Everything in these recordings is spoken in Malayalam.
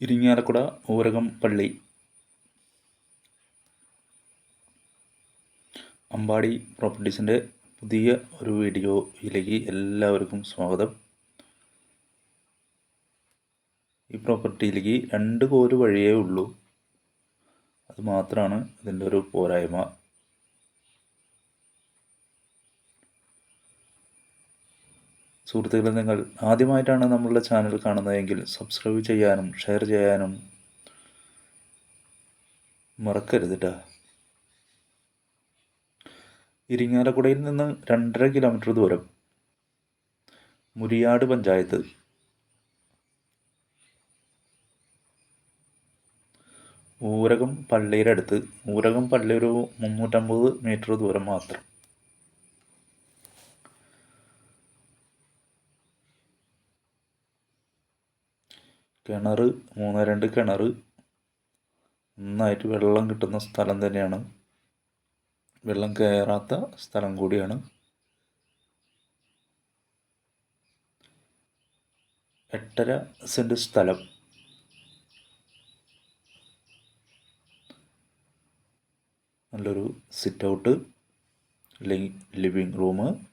ഇരിങ്ങാലക്കുട ഊരകം പള്ളി. അമ്പാടി പ്രോപ്പർട്ടീസിന്റെ പുതിയ ഒരു വീഡിയോയിലേക്ക് എല്ലാവർക്കും സ്വാഗതം. ഈ പ്രോപ്പർട്ടിയിലേക്ക് രണ്ട് കോൽ വഴിയേ ഉള്ളൂ. അത് മാത്രമാണ് ഇതിന്റെ ഒരു പോരായ്മ. സുഹൃത്തുക്കളെ നിങ്ങൾ ആദ്യമായിട്ടാണ് നമ്മളുടെ ചാനൽ കാണുന്നതെങ്കിൽ സബ്സ്ക്രൈബ് ചെയ്യാനും ഷെയർ ചെയ്യാനും മറക്കരുത് കേട്ടോ ഇരിങ്ങാലക്കുടയിൽ നിന്ന് രണ്ടര കിലോമീറ്റർ ദൂരം മുരിയാട് പഞ്ചായത്ത്. ഊരകം പള്ളിയുടെ അടുത്ത്. ഊരകം പള്ളി ഒരു മുന്നൂറ്റമ്പത് മീറ്റർ ദൂരം മാത്രം. കിണർ മൂന്ന് രണ്ട് കിണർ നന്നായിട്ട് വെള്ളം കിട്ടുന്ന സ്ഥലം തന്നെയാണ്. വെള്ളം കയറാത്ത സ്ഥലം കൂടിയാണ്. എട്ടര സെന്റ് സ്ഥലം. നല്ലൊരു സിറ്റ് ഔട്ട്. Living room.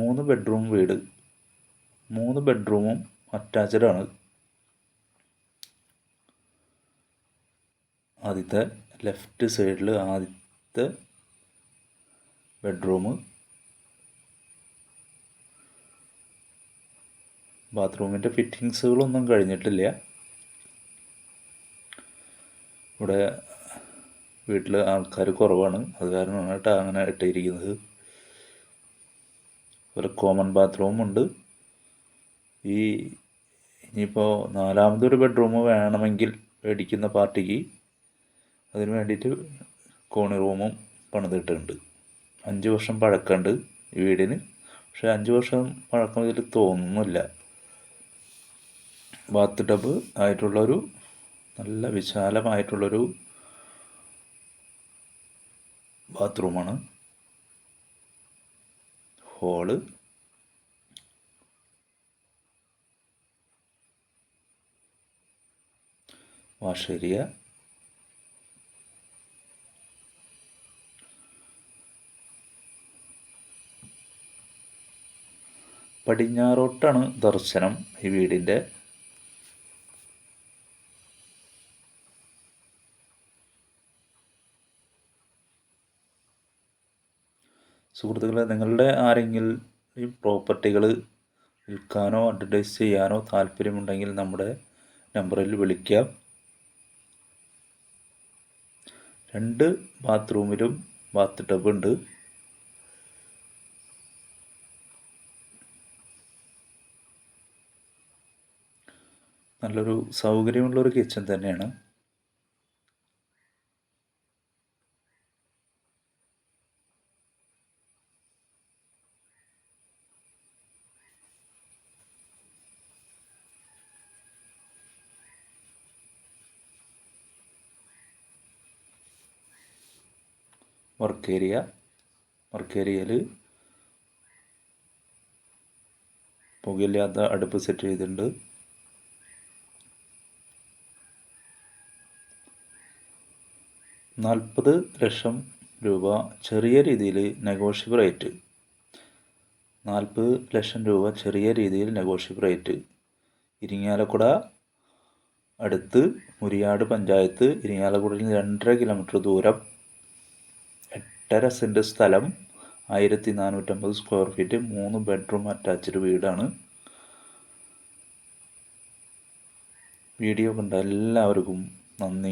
മൂന്ന് ബെഡ്റൂം വീട്. മൂന്ന് ബെഡ്റൂമും അറ്റാച്ച്ഡ് ആണ്. ആദ്യത്തെ ലെഫ്റ്റ് സൈഡിൽ ആദ്യത്തെ ബെഡ്റൂം ബാത്റൂമിന്റെ ഫിറ്റിങ്സുകളൊന്നും കഴിഞ്ഞിട്ടില്ല. ഇവിടെ വീട്ടിൽ ആൾക്കാർ കുറവാണ്. അത് കാരണമാണ് കേട്ടോ അങ്ങനെ ഇട്ടിരിക്കുന്നത്. ഒരു കോമൺ ബാത്റൂം ഉണ്ട്. ഈ ഇനിയിപ്പോൾ നാലാമതൊരു ബെഡ്റൂം വേണമെങ്കിൽ മേടിക്കുന്ന പാർട്ടിക്ക് അതിന് വേണ്ടിയിട്ട് കോണി റൂമും പണിതിട്ടുണ്ട്. അഞ്ച് വർഷം പഴക്കമുണ്ട് ഈ വീടിന്. പക്ഷേ അഞ്ച് വർഷം പഴക്കം ഇതിൽ തോന്നുന്നില്ല. ബാത്ത് ടബ് ആയിട്ടുള്ളൊരു നല്ല വിശാലമായിട്ടുള്ളൊരു ബാത്റൂമാണ് ഹോൾ. വാഷേരിയ. പടിഞ്ഞാറോട്ടാണ് ദർശനം ഈ വീടിന്റെ. സുഹൃത്തുക്കളെ നിങ്ങളുടെ ആരെങ്കിലും പ്രോപ്പർട്ടികൾ വിൽക്കാനോ അഡ്വർടൈസ് ചെയ്യാനോ താല്പര്യമുണ്ടെങ്കിൽ നമ്മുടെ നമ്പറിൽ വിളിക്കാം. രണ്ട് ബാത്റൂമിലും ബാത്ത് ടബ് ഉണ്ട്. നല്ലൊരു സൗകര്യമുള്ളൊരു കിച്ചൺ തന്നെയാണ്. വർക്ക് ഏരിയ വർക്ക് ഏരിയയിൽ പുകയില്ലാത്ത അടുപ്പ് സെറ്റ് ചെയ്തിട്ടുണ്ട്. നാൽപ്പത് ലക്ഷം രൂപ ചെറിയ രീതിയിൽ നെഗോഷ്യബിൾ റേറ്റ് നാൽപ്പത് ലക്ഷം രൂപ ചെറിയ രീതിയിൽ നെഗോഷ്യബിൾ റേറ്റ് ഇരിങ്ങാലക്കുട അടുത്ത് മുരിയാട് പഞ്ചായത്ത് ഇരിങ്ങാലക്കുടയിൽ നിന്ന് രണ്ടര കിലോമീറ്റർ ദൂരം എട്ടര സെന്റ് സ്ഥലം ആയിരത്തി നാനൂറ്റമ്പത് സ്ക്വയർ ഫീറ്റ് മൂന്ന് ബെഡ്റൂം അറ്റാച്ച്ഡ് വീടാണ്. വീഡിയോ കണ്ട എല്ലാവർക്കും നന്ദി.